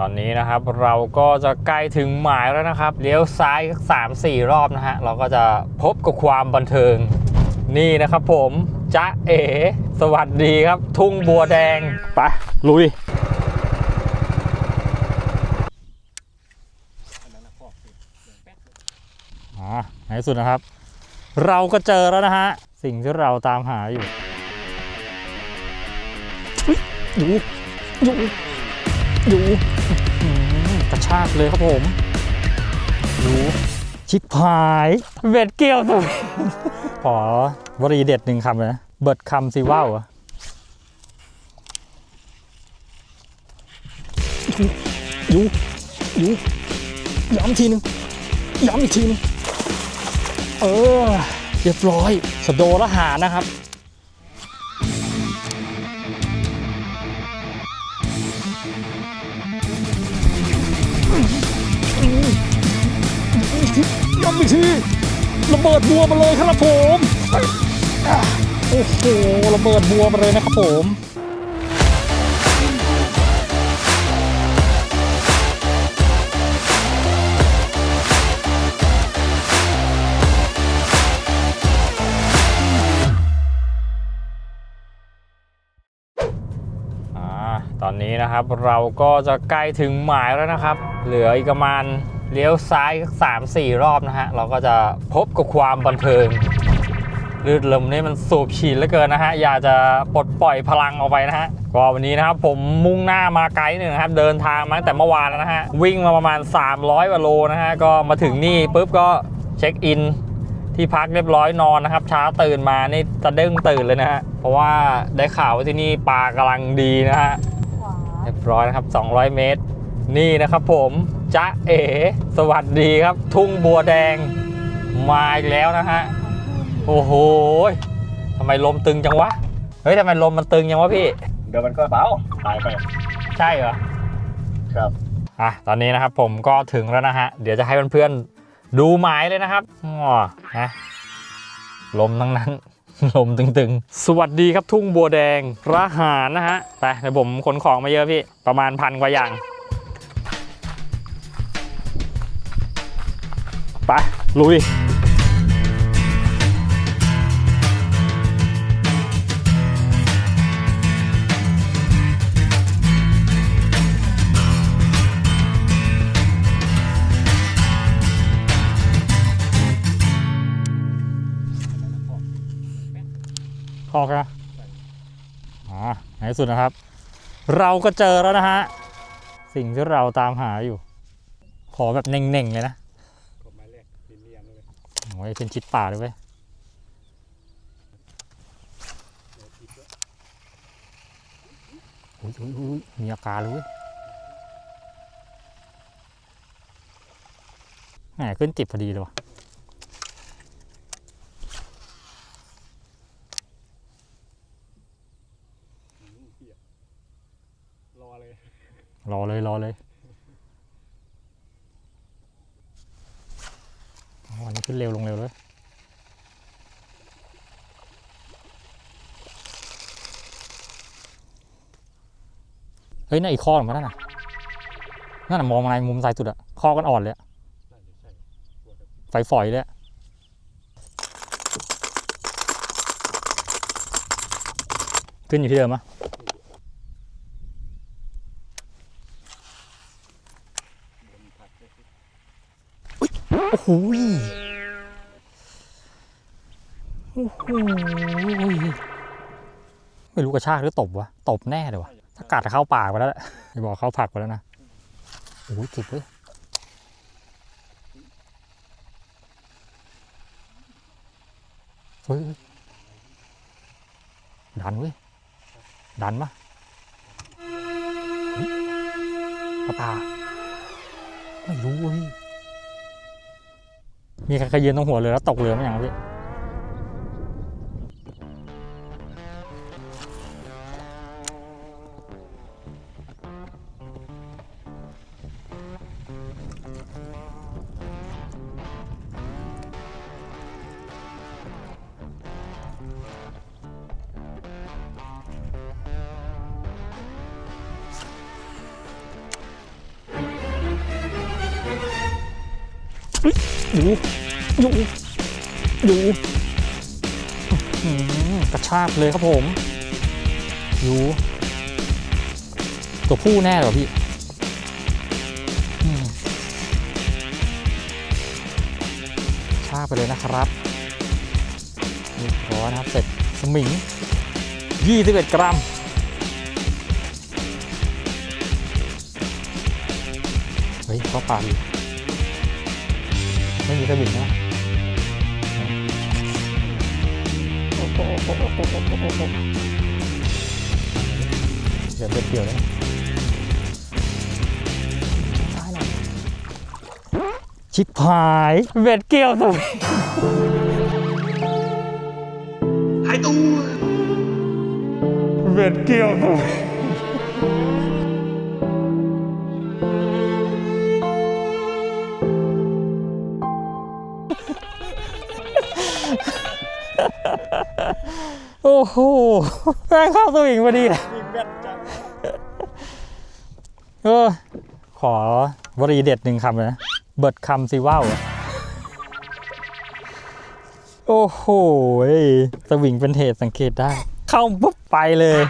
ตอนนี้นะครับเราก็จะใกล้ถึงหมายแล้วนะครับ เลี้ยวซ้ายสักสามสี่รอบนะฮะ เราก็จะพบกับความบันเทิง นี่นะครับผมจ๊ะเอ๋สวัสดีครับ ทุ่งบัวแดง ไป ลุยอ่าในที่สุดนะครับ เราก็เจอแล้วนะฮะ สิ่งที่เราตามหาอยู่อุ๊ย อยู่อยู่อยู่อื้อหือกระชากเลยครับผมอยู่ชิบหายเบ็ดเกี่ยวสุดขอวรีเด็ดหนึ่งคำเลยนะ เบิดคำสิว่าวเหรออยู่อยู่ย้ำทีหนึงย้ำอีกทีหนึงเออเรียบร้อยสโดละหานะครับ อีกทีระเบิดบัวมาเลยครับผมโอ้โหระเบิดบัวมาเลยนะครับผมอ่าตอนนี้นะครับเราก็จะใกล้ถึงหมายแล้วนะครับ เหลืออีกประมาณ เลี้ยวซ้ายสักสามสี่รอบนะฮะ เราก็จะพบกับความบันเทิงลืดลมนี่มันสูบฉีดเหลือเกินนะฮะ อยากจะปลดปล่อยพลังออกไปนะฮะ ก็วันนี้นะครับผมมุ่งหน้ามาไกลหนึ่งนะครับ เดินทางมาตั้งแต่เมื่อวานแล้วนะฮะ วิ่งมาประมาณ 300กว่าโลนะฮะ ก็มาถึงนี่ปุ๊บก็เช็คอินที่พักเรียบร้อยนอนนะครับเช้าตื่นมานี่จะเด้งตื่นเลยนะฮะ เพราะว่าได้ข่าวว่าที่นี่ปลากำลังดีนะฮะเรียบร้อยนะครับ 200 เมตร นี่นะครับผม จ๊ะเอ๋สวัสดีครับ ทุ่งบัวแดงมาอีกแล้วนะฮะ โอ้โหทำไมลมตึงจังวะ เฮ้ยทำไมลมมันตึงจังวะพี่ เดี๋ยวมันก็เบาหายไป ใช่เหรอ ครับ อะ ตอนนี้นะครับผมก็ถึงแล้วนะฮะ เดี๋ยวจะให้เพื่อนๆดูหมายเลยนะครับอ๋อนะลมทั้งนั้น ลมตึงๆ สวัสดีครับทุ่งบัวแดงระหารนะฮะ ไปเดี๋ยวผมขนของมาเยอะพี่ ประมาณพันกว่าอย่าง ไป ลุยพอครับอ่าในสุดนะครับ เราก็เจอแล้วนะฮะ สิ่งที่เราตามหาอยู่ ขอแบบเน่งๆเลยนะ หมายเรียนๆเลยโอ้ยเป็นชิดป่าด้วยเว้ยอุ้ยอุ้ยอุ้ยมีอาการเลยเว้ยแหมขึ้นติดพอดีเลยว่ะ รอเลย รอเลยรอเลยอ๋อวันนี้ ขึ้นเร็วลงเร็วเลยเฮ้ยนั่นอีกข้อหนึ่งมันนั่นน่ะนั่นน่ะมองอะไรมุมซ้ายสุดอะข้อกันอ่อนเลยอะน่าจะใช่ปวดแบบไฟฝอยเลยอะขึ้นอยู่ที่เดิมอะบนผักเลยโอ้โหย โอ้โหไม่รู้กระชากหรือตบวะ ตบแน่เลยวะถ้ากัดเข้าปากไปแล้วแหละไม่บอกเข้าผักไปแล้วนะโอ้ยจิบเว้ยเฮ้ยดันเว้ย ดันปะปลาปลาไม่รู้เว้ยมีใครเคยยืนตรงหัวเรือแล้วตกเรือไหมอย่างพี่ เลยครับผมอยู่ตัวผู้แน่เหรอพี่ชาไปเลยนะครับเรียบร้อนะครับ เสร็จสมิง 21 กรัม เฮ้ยเขาปากอยู่ไม่มีกระบิ่งนะ เดี๋ยวเบ็ดเกี่ยวเลยซ้ายหน่อยชิบหายเบ็ดเกี่ยวถูกหายตัวเบ็ดเกี่ยวถูก โอ้โหแม่งเข้าสวิงพอดีเลยยิงแบตจังเออขอวรีเด็ดหนึ่งคำเลยนะ เบิดคำสิว่าวอะโอ้โหยสวิงเป็นเหตุสังเกตได้ เข้าปุ๊บไปเลย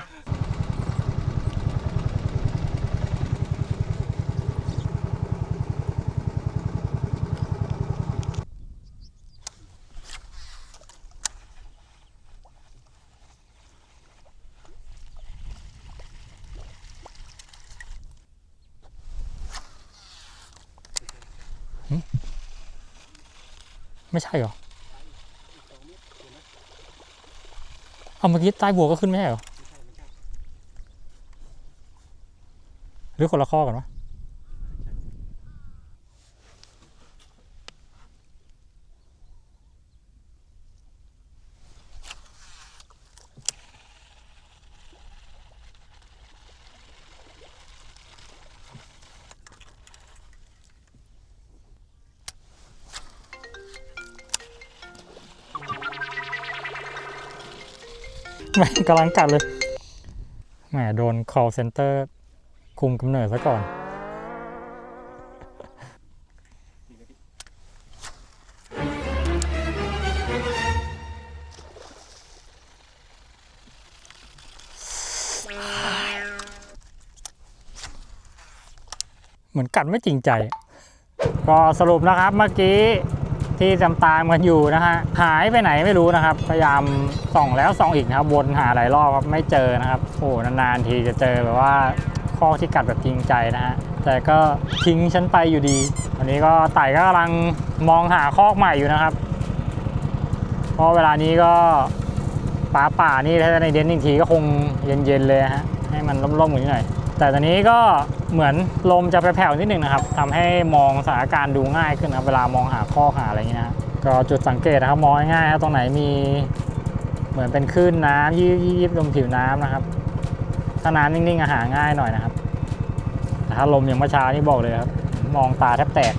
ไม่ใช่เหรอเอาเมื่อกี้ใต้บัวก็ขึ้นไม่ใช่เหรอหรือคนละข้อกันวะ แม่กำลังกัดเลยแหมโดน call center คุมกำเนิดซะก่อน เหมือนกัดไม่จริงใจ ก็สรุปนะครับเมื่อกี้ ที่ตามตามกันอยู่นะฮะหายไปไหนไม่รู้นะครับ พยายามส่องแล้วส่องอีกนะครับวนหาหลายรอบครับไม่เจอนะครับโอ้นานๆทีจะเจอแบบว่าข้อที่กัดแบบจริงใจนะฮะแต่ก็ทิ้งฉันไปอยู่ดีวันนี้ก็ไต่ก็กำลังมองหาคอกใหม่อยู่นะครับ เพราะเวลานี้ก็ป่าป่านี่ถ้าในเดนอีกทีก็คงเย็นๆเลยฮะให้มันร่มๆกว่หน่อยแต่ตอนนี้ก็ เหมือนลมจะไปแผ่วนิดหนึ่งนะครับทำให้มองสถานการณ์ดูง่ายขึ้นนะเวลามองหาข้อหาอะไรอย่างเงี้ยนะก็จุดสังเกตนะครับมองง่ายๆตรงไหนมีเหมือนเป็นคลื่นน้ำยิบยิบลมผิวน้ำนะครับถ้าน้ำนิ่งๆอะหาง่ายหน่อยนะครับแต่ถ้าลมอย่างเมื่อเช้านี่บอกเลยครับมองตาแทบแตก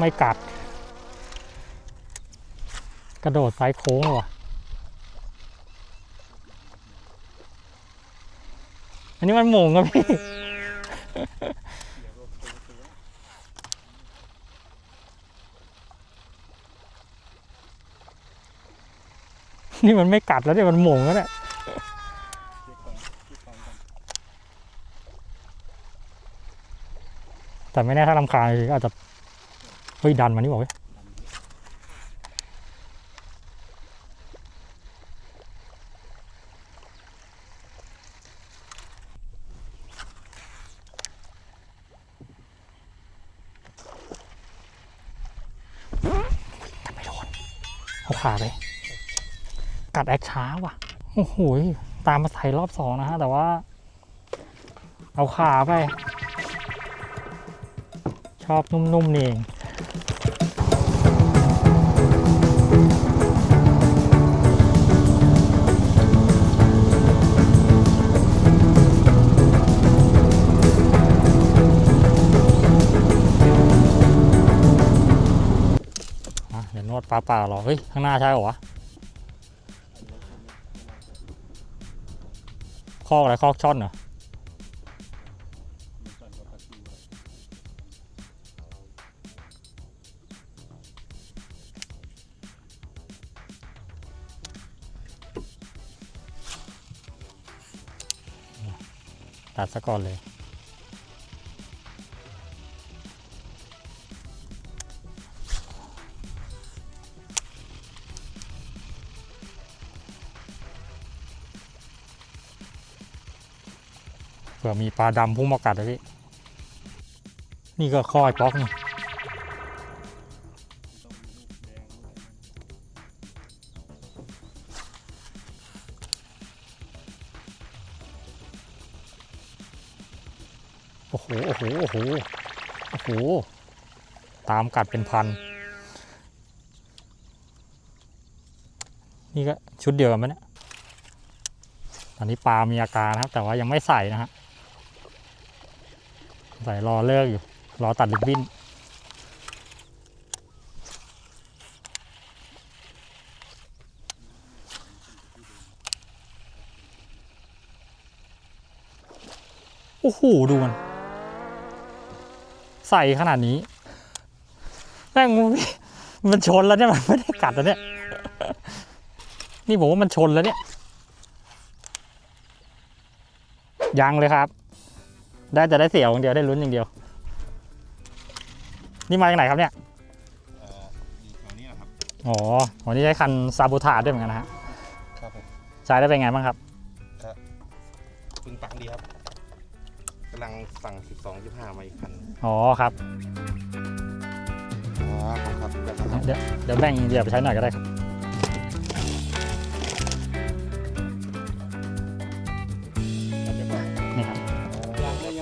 ไม่กัด กระโดดซ้ายโค้งเลยว่ะ อันนี้มันหมงครับพี่นี่มันไม่กัดแล้วเนี่ยมันหมงแล้วเนี่ยเช็คก่อนเช็คก่อนก่อนแต่ไม่แน่ถ้าลำคาญอาจจะ เฮ้ยดันมานี่บอกเว้ยกัดไม่โดนเอาขาไป กัดแอคช้าว่ะ โอ้โห ตามมาใส่รอบสองนะฮะ แต่ว่า เอาขาไป ชอบนุ่มๆนี่เอง ปลาเปล่าหรอ เฮ้ย ข้างหน้าใช่หรอวะคอกอะไรคอกช่อนเหรอตัดซะก่อนเลย เผื่อมีปลาดำพุ่งมากัดเลยพี่นี่ก็คอยป๊อกนี่โอ้โห โอ้โห โอ้โห โอ้โห ตามกัดเป็นพัน นี่ก็ชุดเดียวกันไหมเนี่ย ตอนนี้ปลามีอาการนะครับ แต่ว่ายังไม่ใส่นะฮะ ใส่รอเลิกอยู่ รอตัดลิบบิ้นโอ้โหดูมัน ใส่ขนาดนี้แม่งมันมันชนแล้วเนี่ย มันไม่ได้กัดแล้วเนี่ย นี่ผมว่ามันชนแล้วเนี่ย ยังเลยครับ ได้แต่ได้เสียวอย่างเดียวได้ลุ้นอย่างเดียว นี่มาจากไหนครับเนี่ยเอ่ออยู่แถวนี้นะครับ อ๋อวันนี้ใช้คันซาบูทาด้วยเหมือนกันนะฮะครับผมใช้ได้เป็นไงบ้างครับ ปึงปังดีครับกำลังสั่ง 12 25มาอีกคันอ๋อครับอ๋อครับครับแบบนั้นครับ เดี๋ยวเดี๋ยวแบ่งเดี๋ยวไปใช้หน่อยก็ได้ครับ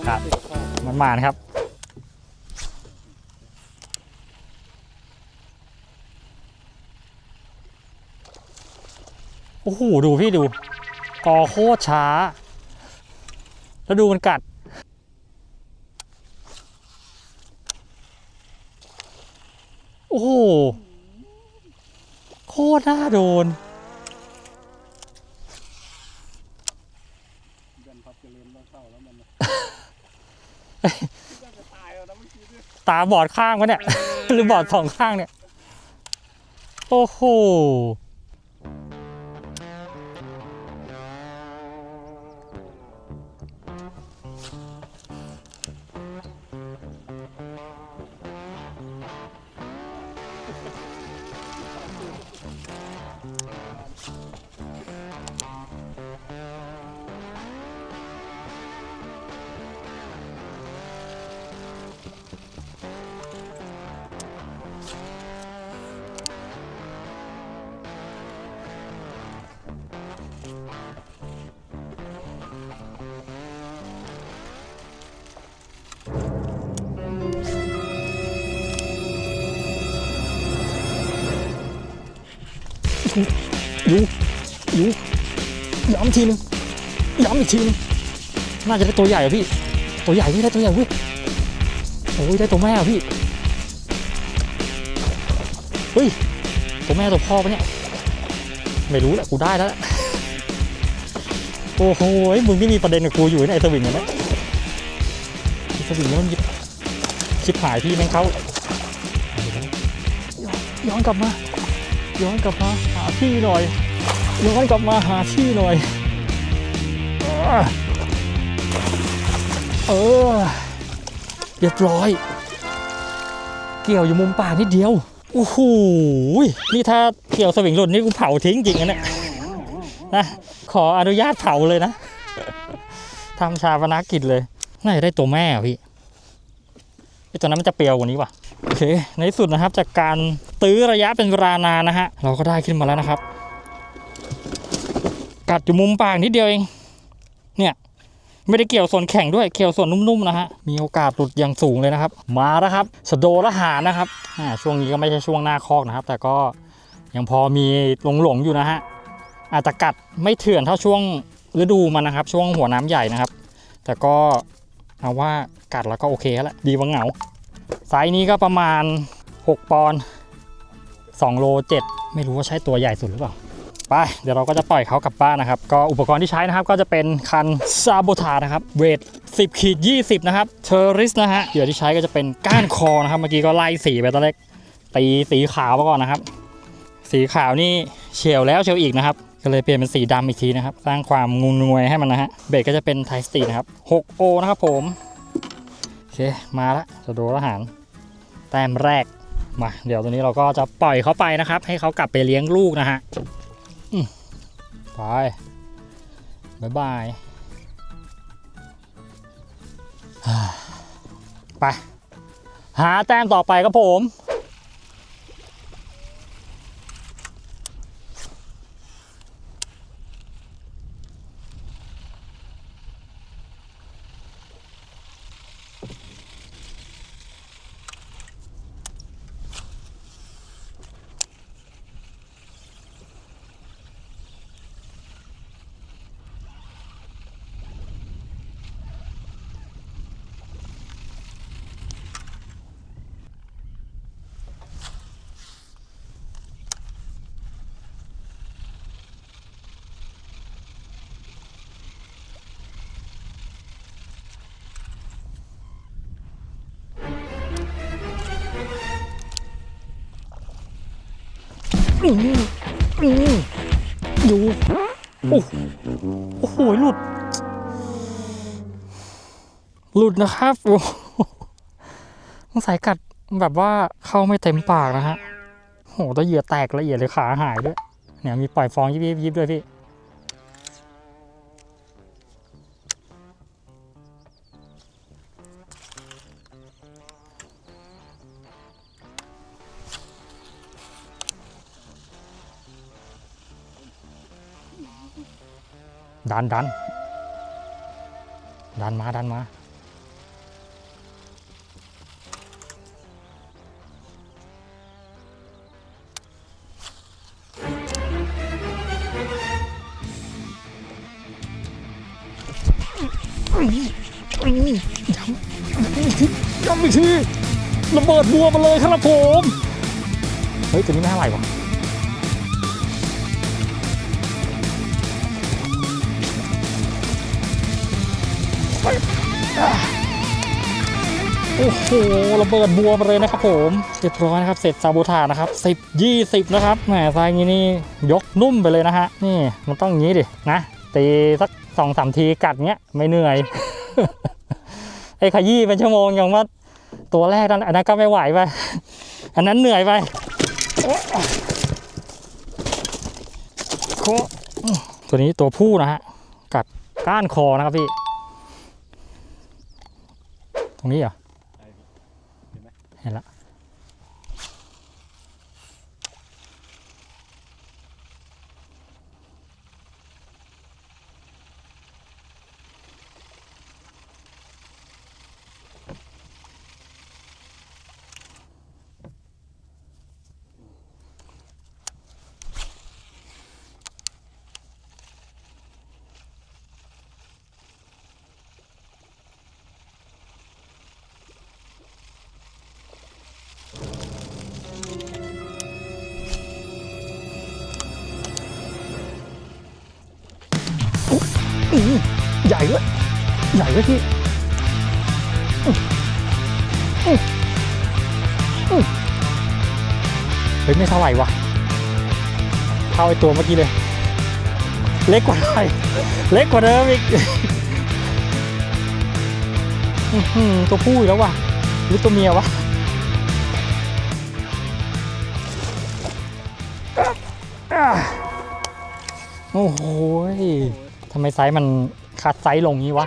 ครับมันมานะครับโอ้โหดูพี่ดูกอโคตรช้า แล้วดูมันกัดโอ้โหโคตรน่าโดน ยันพับเจริญต้องเข้าแล้วมันนะจะ ตาบอดข้างวะเนี่ย หรือบอดสองข้างเนี่ย โอ้โห ดูดูย้ำทีนึงย้ำอีกทีนึงน่าจะได้ตัวใหญ่อะพี่ ตัวใหญ่พี่ได้ตัวใหญ่เว้ยโอ้ยได้ตัวแม่อะพี่เฮ้ยตัวแม่ตัวพ่อปะเนี่ยไม่รู้แหละกูได้แล้วโอ้โหมึงนี่มีประเด็นกับกูอยู่ในไอ้สวิงเนี่ยนะไอ้สวิงนี่มันหยิบชิบหายพี่แม่งเขาย้อนย้อนกลับมาย้อนกลับมา หาพี่หน่อยย้อนกลับมาหาพี่หน่อย เออ เรียบร้อย เกี่ยวอยู่มุมป่านิดเดียวโอ้โหนี่ถ้าเกี่ยวสวิงหล่นนี่กูเผาทิ้งจริงนะเนี่ยนะขออนุญาตเผาเลยนะทำชาปนกิจเลย น่าจะได้ตัวแม่อะพี่ไอตัวนั้นมันจะเปรียวกว่านี้ว่ะ โอเค ในสุดนะครับจากการตื้อระยะเป็นเวลานานนะฮะ เราก็ได้ขึ้นมาแล้วนะครับ กัดอยู่มุมปากนิดเดียวเอง เนี่ย ไม่ได้เกี่ยวส่วนแข็งด้วย เกี่ยวส่วนนุ่มๆนะฮะ มีโอกาสหลุดอย่างสูงเลยนะครับ มาแล้วครับสโดละหานะครับ อ่า ช่วงนี้ก็ไม่ใช่ช่วงหน้าคอกนะครับ แต่ก็ยังพอมีหลงๆอยู่นะฮะ อาจจะกัดไม่เถื่อนเท่าช่วงฤดูมันนะครับ ช่วงหัวน้ำใหญ่นะครับ แต่ก็เอาว่ากัดแล้วก็โอเคแล้วดีกว่าเหงา ไซส์นี้ก็ประมาณ 6 ปอนด์2โล7ไม่รู้ว่าใช่ตัวใหญ่สุดหรือเปล่า ไป เดี๋ยวเราก็จะปล่อยเขากลับบ้านนะครับ ก็อุปกรณ์ที่ใช้นะครับ ก็จะเป็นคันซาโบทานะครับ เวท 10ขีด20 นะครับ เทอริสนะฮะ เหยื่อที่ใช้ก็จะเป็นก้านคอนะครับ เมื่อกี้ก็ไล่สีไปตอนแรกตีสีขาวมาก่อนนะครับ สีขาวนี่เฉียวแล้วเฉียวอีกนะครับก็เลยเปลี่ยนเป็นสีดำอีกทีนะครับ สร้างความงุนงวยให้มันนะฮะ เบรกก็จะเป็นไทสตีนะครับ 6O นะครับผม เคมาละจะดูอาหารแต้มแรกมาเดี๋ยวตัวนี้เราก็จะปล่อยเขาไปนะครับ ให้เขากลับไปเลี้ยงลูกนะฮะไปบายบายไป หาแต้มต่อไปครับผม อืมอืมดูโอ้โหโอ้โหหลุด หลุดนะครับโอ้โหสงสายกัดแบบว่าเข้าไม่เต็มปากนะฮะโหตัวเหยื่อแตกละเอียดเลยขาหายด้วย เนี่ยมีปล่อยฟองยิบยิบยิบด้วยพี่ ดันดันดันมาดันมาย้ำอีกทีระเบิดบัวมาเลยครับผม เฮ้ยตัวนี้ไม่เท่าไหร่วะ โอ้โหระเบิดบัวมาเลยนะครับผมเรียบร้อยนะครับเสร็จซาบูทานะครับ10 20 นะครับแหมทรายงี้นี่ยกนุ่มไปเลยนะฮะนี่มันต้องอย่างนี้ดินะตีสักสองสามทีกัดเงี้ยไม่เหนื่อยไอ้ขยี้เป็นชั่วโมงอย่างว่าตัวแรกนั้นอันนั้นก็ไม่ไหวไปอันนั้นเหนื่อยไปตัวนี้ตัวผู้นะฮะกัดก้านคอนะครับพี่ ตรงนี้เหรอ เห็นละ ใหญ่เลยพี่เฮ้ยไม่เท่าไหร่วะเท่าไอตัวเมื่อกี้เลย เล็กกว่าหน่อยเล็กกว่าเดิมอีกอื้อหือตัวผู้แล้ววะหรือตัวเมียวะโอ้โหทำไมไซส์มันคัดไซส์ลงงี้วะ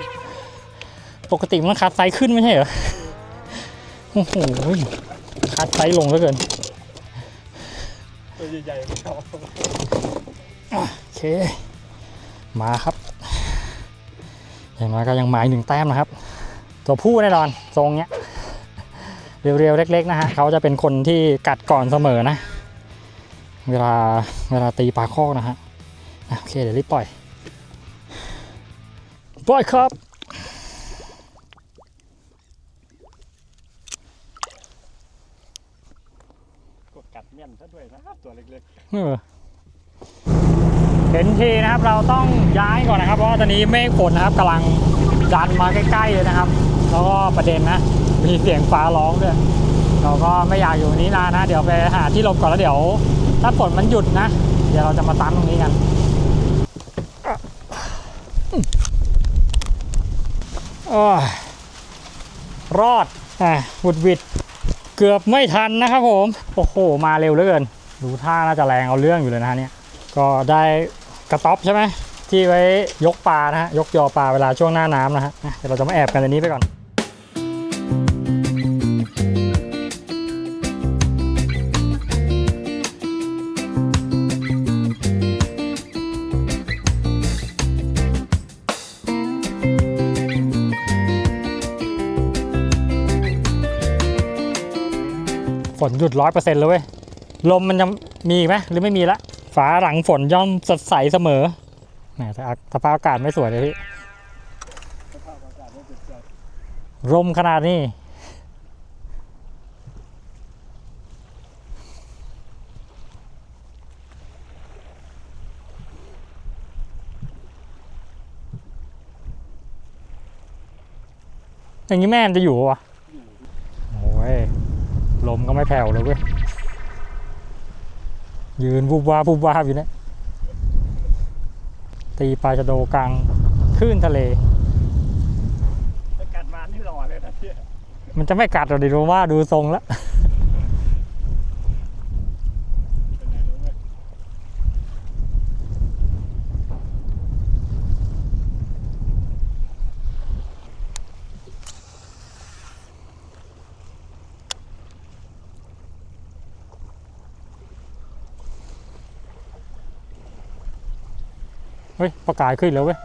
ปกติมันคัดไซส์ขึ้นไม่ใช่เหรอ โอ้โหคัดไซส์ลงเหลือเกิน ตัวใหญ่ๆไม่ชอบโอเค มาครับอย่างน้อยก็ยังหมายหนึ่งแต้มนะครับ ตัวผู้แน่นอนทรงเนี้ย เรียวๆ เล็ก ๆ นะฮะเขาจะเป็นคนที่กัดก่อนเสมอนะ เวลาเวลาตีปลาคอกนะฮะโอเคเดี๋ยวรีบปล่อย ปล่อยครับ กดกัด เมียนซะด้ วยนะครับตัวเล็กเออเห็นทีนะครับเราต้องย้ายก่อนนะครับ เพราะว่าตอนนี้เมฆฝนนะครับกำลังดันมาใกล้ๆเลยนะครับ แล้วก็ประเด็นนะ มีเสียงฟ้าร้องด้วยเราก็ไม่อยากอยู่นี้นานนะ เดี๋ยวไปหาที่หลบก่อนแล้วเดี๋ยว ถ้าฝนมันหยุดนะ เดี๋ยวเราจะมาตั้งตรงนี้กัน โอ้ยรอดอะบุดวิด เกือบไม่ทันนะครับผม โอ้โห มาเร็วเหลือเกิน ดูท่าน่าจะแรงเอาเรื่องอยู่เลยนะฮะเนี่ย ก็ได้กระต๊อบใช่ไหมที่ไว้ยกปลานะฮะ ยกยอปลาเวลาช่วงหน้าน้ำนะฮะอะเดี๋ยวเราจะมาแอบกันในนี้ไปก่อน หยุดร้อยเปอร์เซ็นต์เลยเว้ยลมมันจะมีไหมหรือไม่มีละฟ้าหลังฝนย่อมสดใสเสมอแหมแต่สภาพอากาศไม่สวยเลยพี่ลมขนาดนี้อย่างนี้แม่มจะอยู่วะโอ้ย ลมก็ไม่แผ่วเลยเว้ย ยืนวูบวาบวูบวาบอยู่เนี่ย ตีปลาชะโดกลางคลื่นทะเลถ้ากัดมานี่หล่อเลยนะเนี่ยมันจะไม่กัดหรอกดิรู้ว่าดูทรงแล้ว เป็นไงรู้ไหม เฮ้ยประกายขึ้นแล้วเว้ย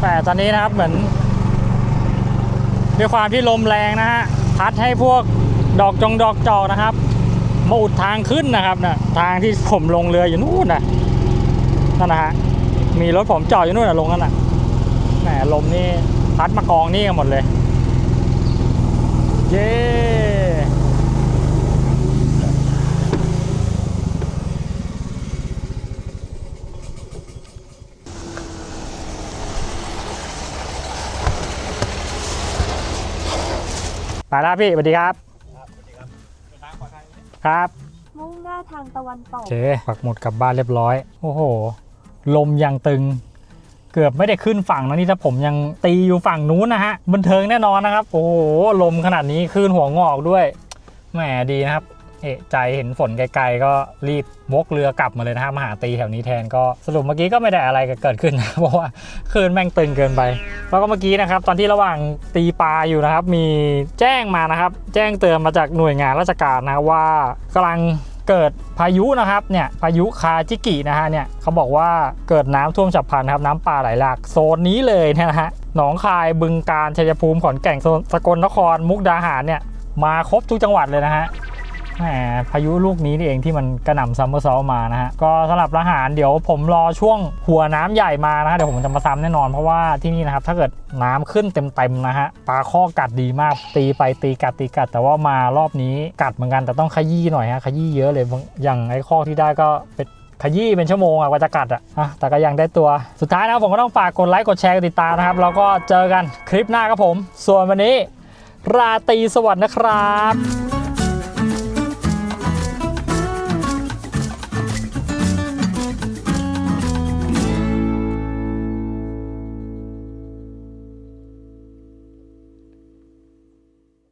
แต่ตอนนี้นะครับเหมือนด้วยความที่ลมแรงนะฮะพัดให้พวกดอกจงดอกจอกนะครับมาอุดทางขึ้นนะครับนะทางที่ผมลงเรืออยู่นู่นนะนั่นนะฮะมีรถผมจอดอยู่นู่นนะลงนั่นน่ะแหมลมนี่พัดมากองนี่กันหมดเลย เย้ ไปแล้วพี่สวัสดีครับ ครับมุ่งหน้าทางตะวันตโอกเคปักหมุดกลับบ้านเรียบร้อย โอ้โห ลมยังตึง เกือบไม่ได้ขึ้นฝั่งนะนี่ถ้าผมยังตีอยู่ฝั่งนู้นนะฮะ บันเทิงแน่นอนนะครับ โอ้โห ลมขนาดนี้คลื่นหัวงอกด้วย แหมดีนะครับ เอะใจเห็นฝนไกลๆ ก็รีบวกเรือกลับมาเลยนะครับมาหาตีแถวนี้แทนก็สรุปเมื่อกี้ก็ไม่ได้อะไรเกิดขึ้นนะเพราะว่าคลื่นแม่งตึงเกินไป แล้วก็เมื่อกี้นะครับ ตอนที่ระหว่างตีปลาอยู่นะครับ มีแจ้งมานะครับ แจ้งเตือนมาจากหน่วยงานราชการนะว่ากำลังเกิดพายุนะครับเนี่ยพายุคาจิกินะฮะเนี่ยเขาบอกว่าเกิดน้ำท่วมฉับพลันครับน้ำป่าไหลหลากโซนนี้เลยเนยนะฮะหนองคายบึงการชัยภูมิขอนแก่นโซนสกลนครมุกดาหารเนี่ยมาครบทุกจังหวัดเลยนะฮะ แหมพายุลูกนี้นี่เองที่มันกระหน่ำซัมเมอร์ซอลมานะฮะ ก็สำหรับอาหารเดี๋ยวผมรอช่วงหัวน้ำใหญ่มานะฮะ เดี๋ยวผมจะมาซ้ำแน่นอนเพราะว่าที่นี่นะครับ ถ้าเกิดน้ำขึ้นเต็มๆนะฮะปลาข้อกัดดีมาก ตีไปตีกัดตีกัด แต่ว่ามารอบนี้กัดเหมือนกันแต่ต้องขยี้หน่อยฮะขยี้เยอะเลยอย่างไอ้ข้อที่ได้ก็เป็นขยี้เป็นชั่วโมงอะกว่าจะกัดอะอะแต่ก็ยังได้ตัว สุดท้ายนะผมก็ต้องฝากกดไลค์กดแชร์กดติดตามนะครับ แล้วก็เจอกันคลิปหน้าครับผม ส่วนวันนี้ ราตรีสวัสดิ์นะครับ